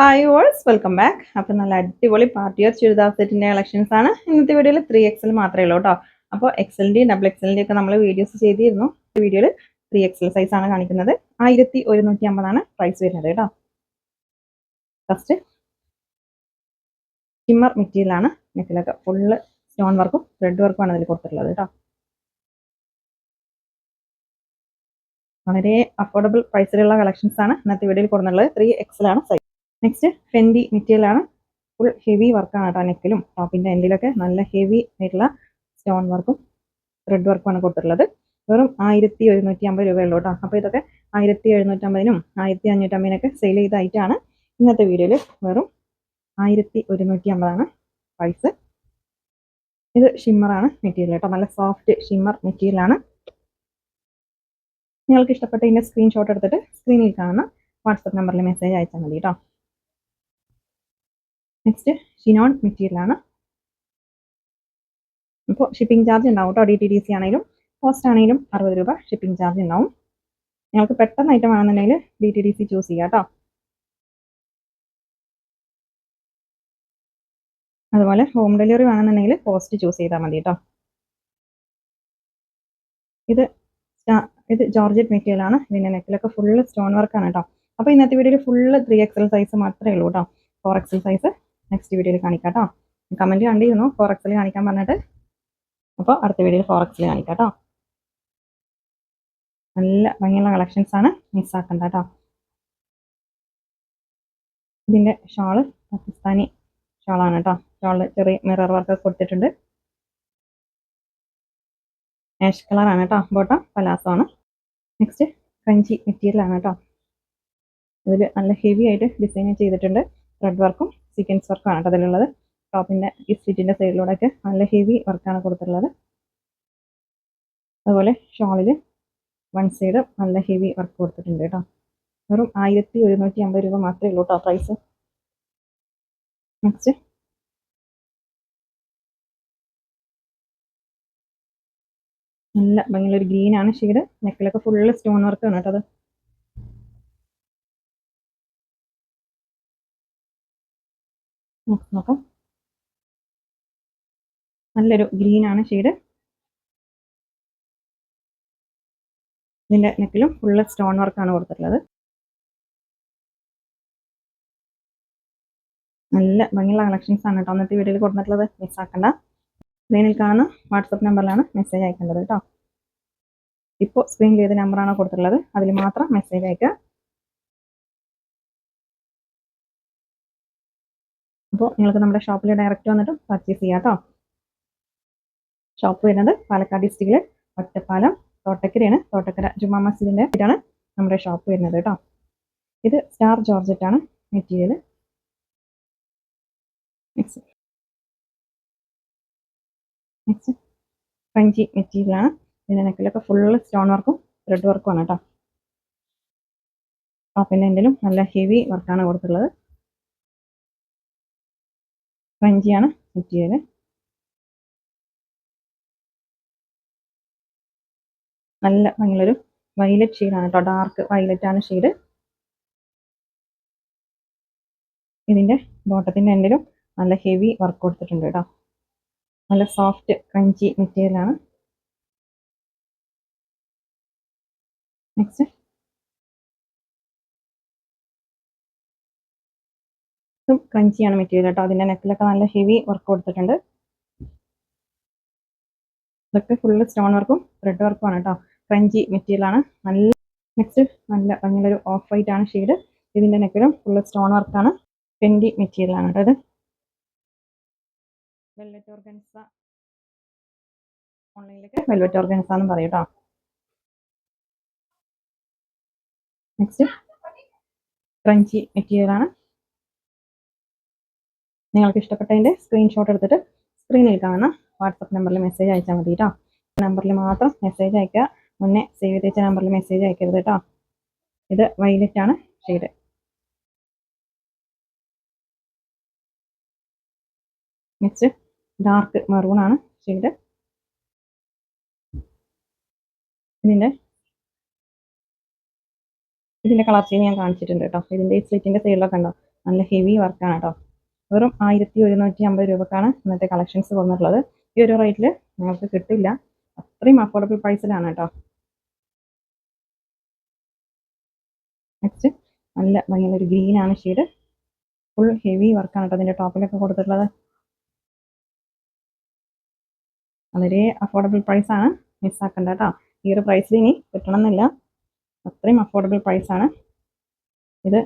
Hi ഓൾസ് welcome back അപ്പം നല്ല അടിപൊളി പാർട്ടി ഓഫ് ചുരിദാർ സെറ്റിന്റെ കളക്ഷൻസ് ആണ്. ഇന്നത്തെ വീഡിയോയിൽ ത്രീ എക്സൽ മാത്രമേ ഉള്ളൂ കേട്ടോ അപ്പോൾ എക്സലിന്റെയും ഡബിൾ എക്സലിന്റെയും ഒക്കെ നമ്മൾ വീഡിയോസ് ചെയ്തിരുന്നു. ഈ വീഡിയോയിൽ ത്രീ എക്സൽ സൈസ് ആണ് കാണിക്കുന്നത്. ആയിരത്തി ഒരുന്നൂറ്റി അമ്പതാണ് പ്രൈസ് വരുന്നത് കേട്ടോ ഫസ്റ്റ് ഷിമ്മർ മെറ്റീരിയലാണ് നെക്കിലൊക്കെ ഫുള്ള് സ്റ്റോൺ വർക്കും ത്രെഡ് വർക്കും ആണ് ഇതിൽ കൊടുത്തിട്ടുള്ളത് കേട്ടോ വളരെ അഫോർഡബിൾ പ്രൈസിലുള്ള കളക്ഷൻസ് ആണ് ഇന്നത്തെ വീഡിയോയിൽ കൊടുക്കുന്നുള്ളത് ത്രീ എക്സലാണ് സൈസ് നെക്സ്റ്റ് ഫെൻഡി മെറ്റീരിയൽ ആണ്. ഫുൾ ഹെവി വർക്കാണ് കേട്ടോ നെക്കിലും ടോപ്പിന്റെ എൻഡിലൊക്കെ നല്ല ഹെവി ആയിട്ടുള്ള സ്റ്റോൺ വർക്കും ത്രെഡ് വർക്കുമാണ് കൊടുത്തിട്ടുള്ളത്. വെറും ആയിരത്തി ഒരുന്നൂറ്റി അമ്പത് രൂപയുള്ളൂ കേട്ടോ. അപ്പോൾ ഇതൊക്കെ ആയിരത്തി എഴുന്നൂറ്റമ്പതിനും ആയിരത്തി അഞ്ഞൂറ്റമ്പതിനൊക്കെ സെയിൽ ചെയ്തായിട്ടാണ് ഇന്നത്തെ വീഡിയോയിൽ വെറും ആയിരത്തി ഒരുന്നൂറ്റി അമ്പതാണ് പ്രൈസ് ഇത് ഷിമ്മറാണ് മെറ്റീരിയൽ കേട്ടോ. നല്ല സോഫ്റ്റ് ഷിമ്മർ മെറ്റീരിയലാണ് നിങ്ങൾക്ക് ഇഷ്ടപ്പെട്ട ഇതിന്റെ സ്ക്രീൻഷോട്ട് എടുത്തിട്ട് സ്ക്രീനിൽ കാണുന്ന വാട്സപ്പ് നമ്പറിൽ മെസ്സേജ് അയച്ചാൽ മതി കേട്ടോ. നെക്സ്റ്റ് ഷിനോൺ മെറ്റീരിയലാണ് അപ്പോൾ ഷിപ്പിംഗ് ചാർജ് ഉണ്ടാവും കേട്ടോ ഡി ടി ഡി സി ആണെങ്കിലും പോസ്റ്റ് ആണെങ്കിലും അറുപത് രൂപ ഷിപ്പിംഗ് ചാർജ് ഉണ്ടാവും. നിങ്ങൾക്ക് പെട്ടെന്ന് ഐറ്റം വേണമെന്നുണ്ടെങ്കിൽ D T D C choose ചെയ്യാം കേട്ടോ അതുപോലെ ഹോം ഡെലിവറി വേണമെന്നുണ്ടെങ്കിൽ പോസ്റ്റ് ചൂസ് ചെയ്താൽ മതി കേട്ടോ ഇത് ഇത് ജോർജറ്റ് മെറ്റീരിയൽ ആണ്. ഇതിന്റെ നെക്കിലൊക്കെ ഫുള്ള് സ്റ്റോൺ വർക്കാണ് കേട്ടോ അപ്പോൾ ഇന്നത്തെ വീഡിയോയിൽ ഫുള്ള് ത്രീ എക്സൽ സൈസ് മാത്രമേ ഉള്ളൂ കേട്ടോ ഫോർ എക്സൽ സൈസ് നെക്സ്റ്റ് വീഡിയോയിൽ കാണിക്കാം കേട്ടോ കമന്റ് കണ്ടിരുന്നു ഫോർ എക്സിൽ കാണിക്കാൻ പറഞ്ഞിട്ട്. അപ്പോൾ അടുത്ത വീഡിയോയിൽ ഫോർ എക്സിൽ കാണിക്കാം കേട്ടോ നല്ല ഭംഗിയുള്ള കളക്ഷൻസ് ആണ് മിസ്സാക്കണ്ട കേട്ടോ ഇതിന്റെ ഷാൾ പാകിസ്ഥാനി ഷാളാണ് കേട്ടോ ഷാൾ ചെറിയ മിറർ വർക്ക് കൊടുത്തിട്ടുണ്ട്. ആഷ് കളറാണ് കേട്ടോ ബോട്ടം പലാസോ ആണ്. നെക്സ്റ്റ് കഞ്ചി മെറ്റീരിയൽ ആണ് കേട്ടോ ഇതിൽ നല്ല ഹെവി ആയിട്ട് ഡിസൈൻ ചെയ്തിട്ടുണ്ട്. റെഡ് വർക്കും സീക്വൻസ് വർക്കാണ് കേട്ടോ അതിലുള്ളത്. ടോപ്പിന്റെ ഈ സ്റ്റിറ്റിന്റെ സൈഡിലൂടെയൊക്കെ നല്ല ഹെവി വർക്കാണ് കൊടുത്തിട്ടുള്ളത്. അതുപോലെ ഷോളിൽ വൺ സൈഡ് നല്ല ഹെവി വർക്ക് കൊടുത്തിട്ടുണ്ട് കേട്ടോ. വെറും ആയിരത്തി ഒരുന്നൂറ്റി അമ്പത് രൂപ മാത്രമേ ഉള്ളൂ കേട്ടോ പ്രൈസ് നെക്സ്റ്റ് നല്ല ഭംഗിയുള്ളൊരു ഗ്രീനാണ് ഷെയ്ഡ് നെക്കിലൊക്കെ ഫുള്ള് സ്റ്റോൺ വർക്കാണ് കേട്ടോ അത്. നോക്കാം. നല്ലൊരു ഗ്രീൻ ആണ് ഷെയ്ഡ്. ഇതിന്റെ നെക്കിലും ഫുള്ള് സ്റ്റോൺ വർക്കാണ് കൊടുത്തിട്ടുള്ളത്. നല്ല ഭംഗിയുള്ള കളക്ഷൻസ് ആണ് കേട്ടോ അന്നത്തെ വീഡിയോയിൽ കൊടുത്തിട്ടുള്ളത്. മിസ്സാക്കണ്ട സ്ക്രീനിൽ കാണുന്ന വാട്സപ്പ് നമ്പറിലാണ് മെസ്സേജ് അയക്കേണ്ടത് കേട്ടോ ഇപ്പോൾ സ്ക്രീനിൽ ഏത് നമ്പറാണോ കൊടുത്തിട്ടുള്ളത് അതിൽ മാത്രം മെസ്സേജ് അയക്കുക. അപ്പോൾ നിങ്ങൾക്ക് നമ്മുടെ ഷോപ്പിൽ ഡയറക്റ്റ് വന്നിട്ട് പർച്ചേസ് ചെയ്യാം കേട്ടോ ഷോപ്പ് വരുന്നത് പാലക്കാട് ഡിസ്ട്രിക്റ്റിൽ ഒറ്റപ്പാലം തോട്ടക്കരയാണ്. തോട്ടക്കര ജുമാ മസ്ജിദിന്റെ ഇതാണ് നമ്മുടെ ഷോപ്പ് വരുന്നത് കേട്ടോ ഇത് സ്റ്റാർ ജോർജറ്റ് ആണ് മെറ്റീരിയൽ നെക്സ്റ്റ് നെക്സ്റ്റ് പഞ്ചി മെറ്റീരിയലാണ് ഇതിന്റെ നെക്കിലൊക്കെ ഫുള്ള് സ്റ്റോൺ വർക്കും ത്രെഡ് വർക്കും ആണ് കേട്ടോ ടോപ്പിന്റെ എന്തെങ്കിലും നല്ല ഹെവി വർക്കാണ് കൊടുത്തിട്ടുള്ളത്. പഞ്ചിയാണ് മെറ്റീരിയൽ നല്ല ഭംഗിയുള്ളൊരു വൈലറ്റ് ഷെയ്ഡാണ് കേട്ടോ ഡാർക്ക് വയലറ്റ് ആണ് ഷെയ്ഡ് ഇതിന്റെ ബോട്ടത്തിന്റെ എൻഡിലും നല്ല ഹെവി വർക്ക് കൊടുത്തിട്ടുണ്ട് കേട്ടോ നല്ല സോഫ്റ്റ് ക്രഞ്ചി മെറ്റീരിയലാണ് നെക്സ്റ്റ് ഇതും ക്രഞ്ചിയാണ് മെറ്റീരിയൽ കേട്ടോ. അതിന്റെ നെക്കിലൊക്കെ നല്ല ഹെവി വർക്ക് കൊടുത്തിട്ടുണ്ട്. ഇതൊക്കെ ഫുള്ള് സ്റ്റോൺ വർക്കും റെഡ് വർക്കും ആണ് കേട്ടോ. ക്രഞ്ചി മെറ്റീരിയൽ ആണ്. നല്ല നെക്സ്റ്റ് നല്ല ഭംഗിയുള്ളൊരു ഓഫ് വൈറ്റ് ആണ് ഷെയ്ഡ് ഇതിന്റെ നെക്കിലും ഫുള്ള് സ്റ്റോൺ വർക്കാണ് ട്വന്റി മെറ്റീരിയൽ ആണ് കേട്ടോ ഇത്. വെൽവെറ്റ് ഓർഗൻസ ഓൺലൈനിലൊക്കെ വെൽവെറ്റ് ഓർഗൻസ എന്ന് പറയും കേട്ടോ. നെക്സ്റ്റ് ക്രഞ്ചി മെറ്റീരിയൽ ആണ്. നിങ്ങൾക്ക് ഇഷ്ടപ്പെട്ടതിന്റെ സ്ക്രീൻഷോട്ട് എടുത്തിട്ട് സ്ക്രീനിൽ കാണുന്ന വാട്സപ്പ് നമ്പറിൽ മെസ്സേജ് അയച്ചാൽ മതി കേട്ടോ നമ്പറിൽ മാത്രം മെസ്സേജ് അയക്കുക. മുന്നേ സേവ് ചെയ്ത് നമ്പറിൽ മെസ്സേജ് അയക്കരുത് കേട്ടോ ഇത് വൈലറ്റ് ആണ് ഷെയ്ഡ് നെക്സ്റ്റ് ഡാർക്ക് മെറൂൺ ആണ് ഷെയ്ഡ് ഇതിന്റെ ഇതിന്റെ കളർ ചേഞ്ച് ഞാൻ കാണിച്ചിട്ടുണ്ട് കേട്ടോ ഇതിന്റെ സ്ലിറ്റിന്റെ സൈഡിലൊക്കെ ഉണ്ടോ? നല്ല ഹെവി വർക്കാണ് കേട്ടോ വെറും ആയിരത്തി ഒരുന്നൂറ്റി അമ്പത് രൂപക്കാണ് ഇന്നത്തെ കളക്ഷൻസ് വന്നിട്ടുള്ളത്. ഈ ഒരു റേറ്റിൽ നിങ്ങൾക്ക് കിട്ടില്ല. അത്രയും അഫോർഡബിൾ പ്രൈസിലാണ് കേട്ടോ. നെക്സ്റ്റ് നല്ല ഭംഗിയുള്ള ഒരു ഗ്രീൻ ആണ് ഷെയ്ഡ് ഫുൾ ഹെവി വർക്കാണ് കേട്ടോ അതിന്റെ ടോപ്പിലൊക്കെ കൊടുത്തിട്ടുള്ളത്. വളരെ അഫോർഡബിൾ പ്രൈസാണ് മിസ്സാക്കണ്ട കേട്ടോ. ഈ ഒരു പ്രൈസിൽ ഇനി കിട്ടണമെന്നില്ല. അത്രയും അഫോർഡബിൾ പ്രൈസാണ് ഇത്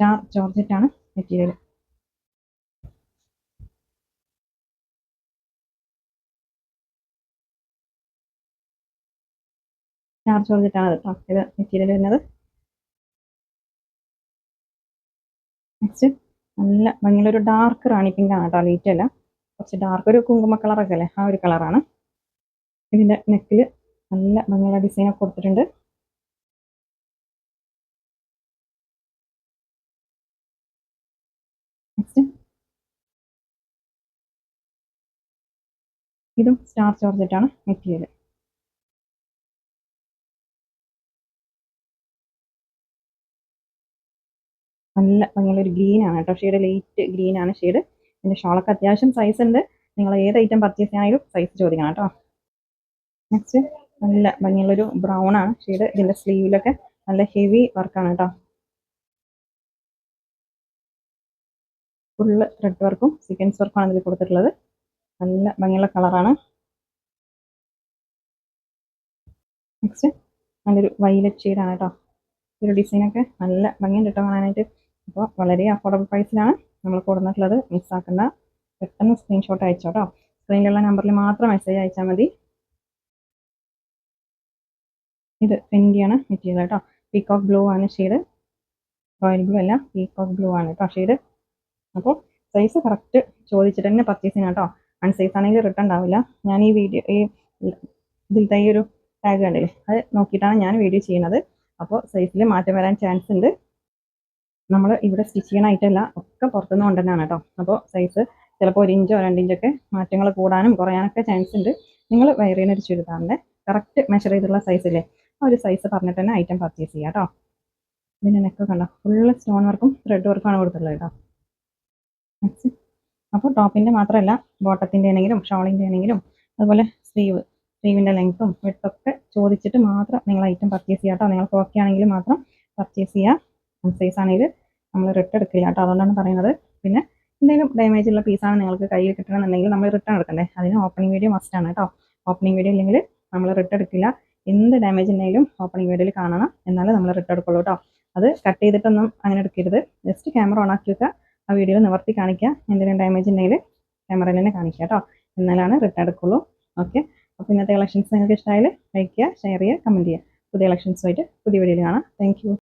സ്റ്റാർ ആണ് മെറ്റീരിയൽ സ്റ്റാർ ജോർജറ്റ് ആണ് കേട്ടോ ഇത് മെറ്റീരിയൽ വരുന്നത്. നെക്സ്റ്റ് നല്ല ഭംഗിയുള്ള ഒരു ഡാർക്ക് റാണി പിങ്ക് ആണ് കേട്ടോ ലൈറ്റ് അല്ല. കുറച്ച് ഡാർക്ക് ഒരു കുങ്കുമ കളറൊക്കെ അല്ലേ ആ ഒരു കളറാണ് ഇതിന്റെ നെക്കിൽ നല്ല ഭംഗിയുള്ള ഡിസൈനൊക്കെ കൊടുത്തിട്ടുണ്ട് നെക്സ്റ്റ് ഇതും സ്റ്റാർ ചോർജറ്റാണ് മെറ്റീരിയൽ നല്ല ഭംഗിയുള്ളൊരു ആണ് കേട്ടോ. ഷെയ്ഡ് ലൈറ്റ് ഗ്രീനാണ് ഷെയ്ഡ് ഇതിന്റെ ഷോളൊക്കെ അത്യാവശ്യം സൈസ് ഉണ്ട്. നിങ്ങൾ ഏത് ഐറ്റം പർച്ചേസ് ചെയ്യാനായാലും സൈസ് ചോദിക്കണം കേട്ടോ. നെക്സ്റ്റ് നല്ല ഭംഗിയുള്ളൊരു ബ്രൗൺ ആണ് ഷെയ്ഡ് ഇതിന്റെ സ്ലീവിലൊക്കെ നല്ല ഹെവി വർക്കാണ് കേട്ടോ. ഫുള്ള് ത്രെഡ് വർക്കും സീക്വൻസ് വർക്കുമാണ് ഇതിൽ കൊടുത്തിട്ടുള്ളത്. നല്ല ഭംഗിയുള്ള കളറാണ്. നെക്സ്റ്റ് നല്ലൊരു വൈലറ്റ് ഷെയ്ഡാണ് കേട്ടോ ഒരു ഡിസൈനൊക്കെ നല്ല ഭംഗിയുണ്ട് കേട്ടോ കാണാനായിട്ട്. അപ്പോൾ വളരെ അഫോർഡബിൾ പ്രൈസിലാണ് നമ്മൾ കൊടുത്തിട്ടുള്ളത് മിസ്സാക്കുന്ന പെട്ടെന്ന് സ്ക്രീൻഷോട്ട് അയച്ചോ അയച്ചോട്ടോ സ്ക്രീനിലുള്ള നമ്പറിൽ മാത്രം മെസ്സേജ് അയച്ചാൽ മതി. ഇത് ഫെൻഡിയാണ് മെറ്റീരിയൽ കേട്ടോ പീകോക്ക് ബ്ലൂ ആണ് ഷെയ്ഡ് റോയൽ ബ്ലൂ അല്ല പീകോക്ക് ബ്ലൂ ആണ് കേട്ടോ ഷെയ്ഡ് അപ്പോൾ സൈസ് കറക്റ്റ് ചോദിച്ചിട്ട് തന്നെ പർച്ചേസ് കേട്ടോ അൺസൈസ് ആണെങ്കിൽ റിട്ടേൺ ഉണ്ടാവില്ല. ഞാൻ ഈ വീഡിയോ ഈ ഇതിലത്തെ ഈ ഒരു ടാഗ് കണ്ടില്ലേ അത് നോക്കിയിട്ടാണ് ഞാൻ വീഡിയോ ചെയ്യുന്നത്. അപ്പോൾ സൈസിൽ മാറ്റം വരാൻ ചാൻസ് ഉണ്ട്. നമ്മൾ ഇവിടെ സ്റ്റിച്ച് ചെയ്യണമായിട്ടല്ല ഒക്കെ പുറത്തുനിന്ന് കൊണ്ടുതന്നെയാണ് കേട്ടോ. അപ്പോൾ സൈസ് ചിലപ്പോൾ ഒരു ഇഞ്ചോ രണ്ടിഞ്ചൊക്കെ മാറ്റങ്ങൾ കൂടാനും കുറയാനൊക്കെ ചാൻസ് ഉണ്ട്. നിങ്ങൾ വയറിന് ഒരു ചുരിദാറിന്റെ കറക്റ്റ് മെഷർ ചെയ്തിട്ടുള്ള സൈസില്ലേ ആ ഒരു സൈസ് പറഞ്ഞിട്ട് തന്നെ ഐറ്റം പർച്ചേസ് ചെയ്യാം കേട്ടോ. ഇതിന്റെ നെക്ക് കണ്ടോ? ഫുള്ള് സ്റ്റോൺ വർക്കും ത്രെഡ് വർക്കുമാണ് കൊടുത്തിട്ടുള്ളത് കേട്ടോ. അപ്പോൾ ടോപ്പിന്റെ മാത്രമല്ല ബോട്ടത്തിന്റെ ആണെങ്കിലും ഷോളിന്റെ ആണെങ്കിലും അതുപോലെ സ്ലീവ് സ്ലീവിന്റെ ലെങ്ത്തും വിട്ടൊക്കെ ചോദിച്ചിട്ട് മാത്രം നിങ്ങൾ ഐറ്റം പർച്ചേസ് ചെയ്യാം കേട്ടോ നിങ്ങൾക്ക് ഓക്കെ ആണെങ്കിൽ മാത്രം പർച്ചേസ് ചെയ്യുക സൈസ് ആണെങ്കിൽ നമ്മൾ റിട്ടേൺ എടുക്കില്ല കേട്ടോ. അതുകൊണ്ടാണ് പറയുന്നത്. പിന്നെ എന്തെങ്കിലും ഡാമേജ് ഉള്ള പീസാണ് നിങ്ങൾക്ക് കയ്യിൽ കിട്ടണമെന്നുണ്ടെങ്കിൽ നമ്മൾ റിട്ടേൺ എടുക്കണ്ടേ? അതിന് ഓപ്പണിംഗ് വീഡിയോ മസ്റ്റ് ആണ് കേട്ടോ. ഓപ്പണിംഗ് വീഡിയോ ഇല്ലെങ്കിൽ നമ്മൾ റിട്ടേൺ എടുക്കില്ല. എന്ത് ഡാമേജ് ഉണ്ടെങ്കിലും ഓപ്പണിംഗ് വീഡിയോയിൽ കാണണം. എന്നാലേ നമ്മൾ റിട്ടേൺ എടുക്കുള്ളൂ കേട്ടോ. അത് കട്ട് ചെയ്തിട്ടൊന്നും അങ്ങനെ എടുക്കരുത്. ജസ്റ്റ് ക്യാമറ ഓൺ ആക്കി വെക്കുക. ആ വീഡിയോയിൽ നിവർത്തി കാണിക്കുക എന്തെങ്കിലും ഡാമേജ് ഉണ്ടെങ്കിൽ ക്യാമറയിൽ തന്നെ കാണിക്കുക കേട്ടോ എന്നാലാണ് റിട്ടേൺ എടുക്കുള്ളൂ. ഓക്കെ അപ്പോൾ ഇന്നത്തെ കളക്ഷൻസ് നിങ്ങൾക്ക് ഇഷ്ടമായാൽ ലൈക്ക് ചെയ്യുക ഷെയർ ചെയ്യുക കമന്റ് ചെയ്യുക. പുതിയ കളക്ഷൻസുമായിട്ട് പുതിയ വീഡിയോയിൽ കാണാം. താങ്ക്